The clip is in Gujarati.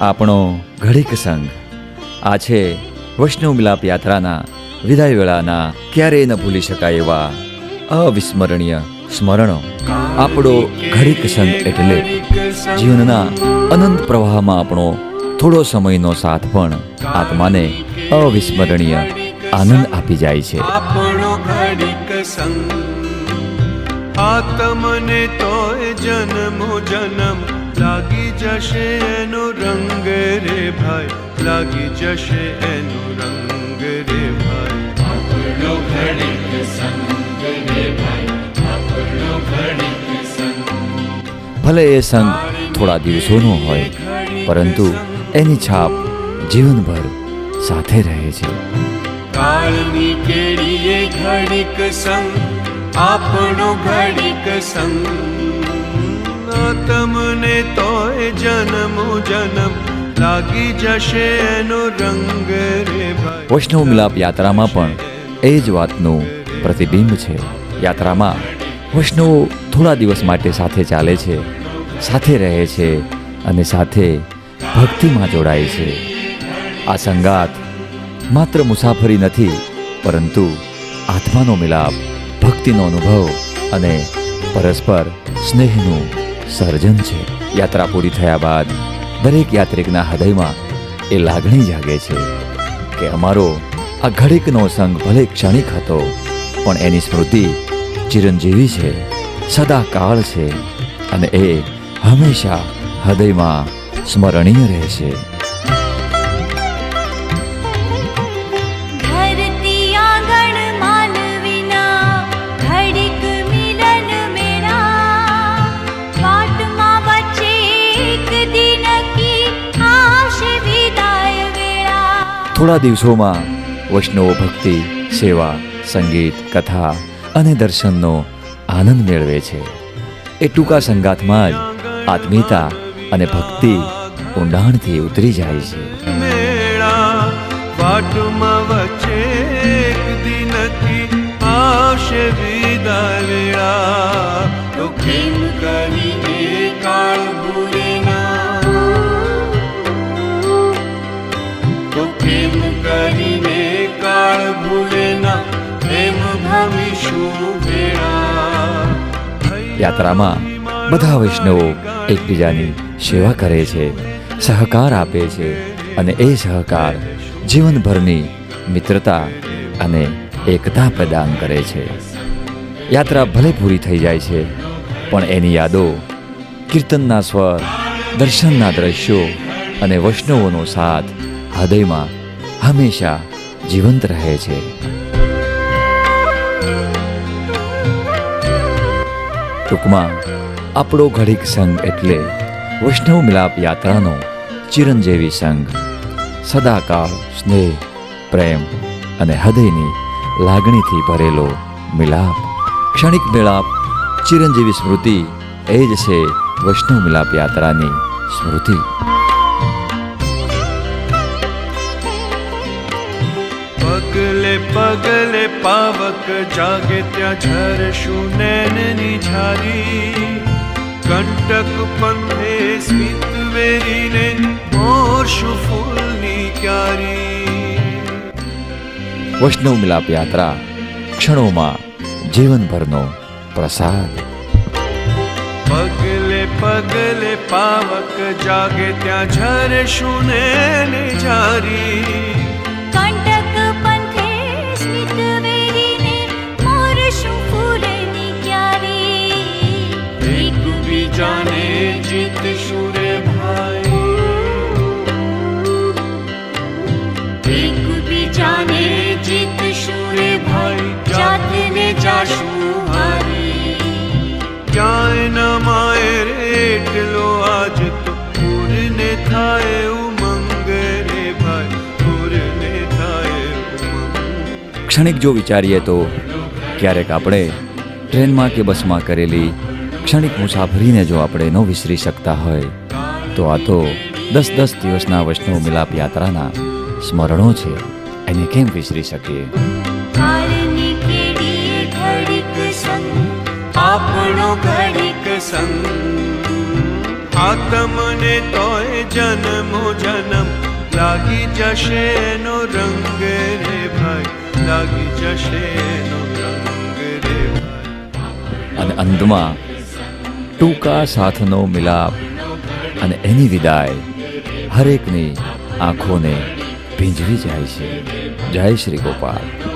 આપણો ઘડીક સંગ. આ છે વૈષ્ણવ મિલાપ યાત્રાના વિદાય વેળાના ક્યારેય ન ભૂલી શકાય એવા અવિસ્મરણીય સ્મરણો. આપણો ઘડીક સંઘ એટલે જીવનના અનંત પ્રવાહમાં આપણો થોડો સમયનો સાથ પણ આત્માને અવિસ્મરણીય આનંદ આપી જાય છે. આપણો ઘડીક સંગ. આત્મને તોય જન્મો જન્મ લાગી જશે એનો લાગી જશે એનો રંગ રે ભાઈ આપણો ઘડીક સંગ રે ભાઈ આપણો ઘડીક સંગ ભલે એ સંઘ થોડા દિવસોનો હોય પરંતુ એની છાપ જીવનભર સાથે રહે છે કાળની કેડીએ ઘડીક સંગ આપણો ઘડીક સંગ તમને તોય જન્મો જન્મ લાગી જશે એનો રંગ રે ભાઈ. વૈષ્ણવ મિલાપ યાત્રામાં પણ એ જ વાતનું પ્રતિબિંબ છે. યાત્રામાં વૈષ્ણવો થોડા દિવસ માટે સાથે ચાલે છે, સાથે રહે છે અને સાથે ભક્તિમાં જોડાય છે. આ સંગાત માત્ર મુસાફરી નથી, પરંતુ આત્માનો મિલાપ, ભક્તિનો અનુભવ અને પરસ્પર સ્નેહનું સર્જન છે. યાત્રા પૂરી થયા બાદ દરેક યાત્રિકના હૃદયમાં એ લાગણી જાગે છે કે અમારો આ ઘડીકનો સંગ ભલે ક્ષણિક હતો, પણ એની સ્મૃતિ ચિરંજીવી છે સદા કાળ છે અને એ હંમેશા હૃદયમાં સ્મરણીય રહેશે ધરતી થોડા દિવસોમાં વૈષ્ણવો ભક્તિ, સેવા, સંગીત, કથા અને દર્શનનો આનંદ મેળવે છે. એ ટૂંકા સંગાથમાં જ આત્મીયતા અને ભક્તિ ઊંડાણથી ઉતરી જાય છે. વચ્ચે આવશે યાત્રામાં બધા વૈષ્ણવો એકબીજાની સેવા કરે છે, સહકાર આપે છે અને એ સહકાર જીવનભરની મિત્રતા અને એકતા પ્રદાન કરે છે. યાત્રા ભલે પૂરી થઈ જાય છે, પણ એની યાદો કીર્તનના સ્વર, દર્શનના દ્રશ્યો અને વૈષ્ણવોનો સાથ હૃદયમાં હંમેશા જીવંત રહે છે. ટૂંકમાં, આપણો ઘડીક સંઘ એટલે વૈષ્ણવ મિલાપ યાત્રાનો ચિરંજીવી સંઘ. સદાકાળ સ્નેહ, પ્રેમ અને હૃદયની લાગણીથી ભરેલો મિલાપ. ક્ષણિક મિલાપ, ચિરંજીવી સ્મૃતિ, એ જ છે વૈષ્ણવ મિલાપ યાત્રાની સ્મૃતિ. પગલે પગલે પાવક જાગે ત્યાં ઝરશું નૈનની ઝારી કંટક પંથે સ્મિત વેરીને મોરશું ફૂલની ક્યારી વૈષ્ણવ મિલાપ યાત્રા ક્ષણોમાં જીવનભરનો પ્રસાદ પગલે પગલે પાવક જાગે ત્યાં ઝરશું નૈનની ઝારી ક્ષણિક જો વિચારીએ તો ક્યારેક આપણે ટ્રેનમાં કે બસમાં કરેલી ક્ષણિક મુસાફરીને જો આપણે ન વિસરી શકતા હોય તો આ તો દસ દસ દિવસના વૈષ્ણવ મિલાપ યાત્રાના સ્મરણો છે. એને કેમ વિસરી શકીએ? આપણો ઘડીક સંગ. આત્મને તોય જન્મો જન્મ લાગી જશે નો રંગ રે ભાઈ લાગી જશે નો રંગ રે ભાઈ. અને અંતમાં ટૂંકા સાથનો મિલાપ અને એની વિદાય હરેકની આંખોને ભીંજવી જાય છે. જય શ્રી ગોપાલ.